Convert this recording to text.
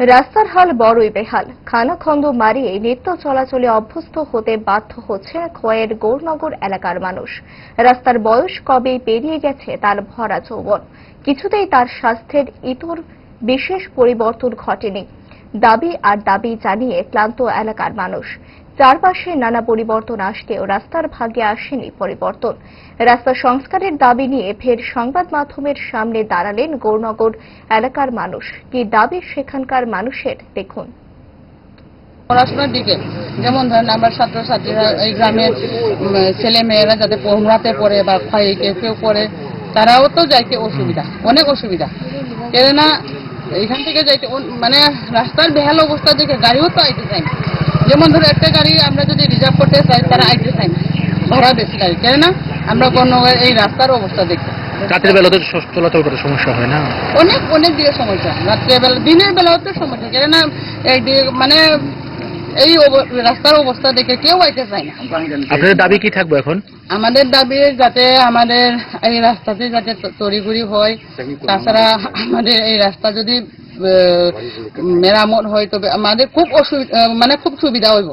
রাস্তার হাল বড়ই বেহাল। খানাখন্দ মারিয়ে নিত্য চলাচলে অভ্যস্ত হতে বাধ্য হচ্ছে খয়ের গৌরনগর এলাকার মানুষ। রাস্তার বয়স কবেই পেরিয়ে গেছে তার ভরা যৌবন। কিছুতেই তার স্বাস্থ্যের ইতর বিশেষ পরিবর্তন ঘটেনি। দাবি আর দাবি জানিয়ে ক্লান্ত এলাকার মানুষ। চারপাশে নানা পরিবর্তন আসলেও রাস্তার ভাগে আসেনি পরিবর্তন। রাস্তা সংস্কারের দাবি নিয়ে ফের সংবাদ মাধ্যমের সামনে দাঁড়ালেন গৌরনগর এলাকার মানুষ। কি দাবি সেখানকার মানুষের? দেখুন। পড়াশোনার দিকে, যেমন ধরেন আমরা ছাত্রছাত্রীরা এই গ্রামের ছেলে মেয়েরা যাতে পড়াতে পড়ে বা কেউ কেউ পড়ে তারাও তো যাইতে অসুবিধা, অনেক অসুবিধা। কেননা এখান থেকে যাইতে মানে রাস্তার বেহাল অবস্থা দেখে গাড়িও তো আইতে চাই যেমন ধরো একটা গাড়ি আমরা যদি রিজার্ভ করতে চাই তারা আইতে চাই না। ভাড়া বেশি গাড়ি তাই না আমরা কোনো এই রাস্তার অবস্থা দেখি রাতের বেলাতে চলাচল করতে সমস্যা হয় না? অনেক অনেক দিকে সমস্যা রাত্রে বেলা দিনের বেলাও তো সমস্যা কেননা এই দি- মানে এই রাস্তার অবস্থা দেখে কেউ আইতে চায় না। আপনাদের দাবি কি থাকবে এখন? আমাদের দাবি যাতে আমাদের এই রাস্তাতে যাতে তড়িঘড়ি হয় তাছাড়া আমাদের এই রাস্তা যদি মেরামত হয় তবে আমাদের খুব অসুবিধা মানে খুব সুবিধা হইব।